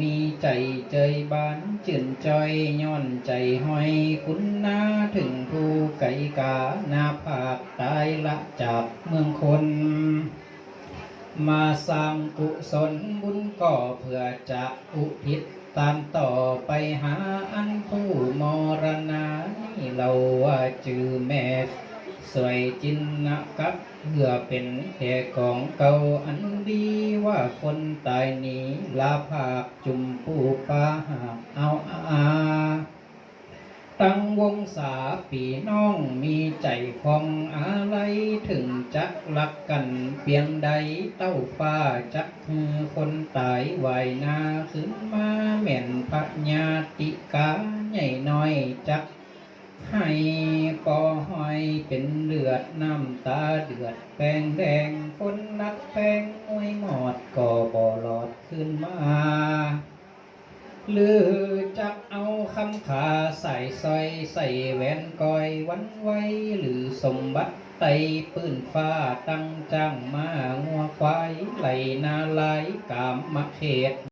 มีใจเจยบานจื่นจอยย้อนใจห้อยคุณนาถึงผู้ไก่กานาภาคตายละจากเมืองคนมาสร้างกุศลบุญก่อเพื่อจะอุทิศตามต่อไปหาอันผู้มรณานี่เราว่าจือแม่ สวยจินนะกับเพื่อเป็นแห่ของเก่าอันดีว่าคนตายนี้ลาภาคจุมผู้ปาหาเอาอาตั้งวงศาปีน้องมีใจพองอะไรถึงจักรักกันเพียงใดเต้าฟ้าจักคือคนตายไหวนาขึ้นมาแม่นพระญาติกาใหญ่น้อยจัก ให้ปอหอยเป็นเลือดน้ำตาเดือดแปงแดงคนรักแปงมวยหมอดก็บ่หลอดขึ้นมาหรือจักเอาคำขาใส่สร้อยใส่แหวนก้อยวันไว้ หรือสมบัติไตปืนฟ้าตั้งจ้างมางัวควายไหลนาลายกามมะเขต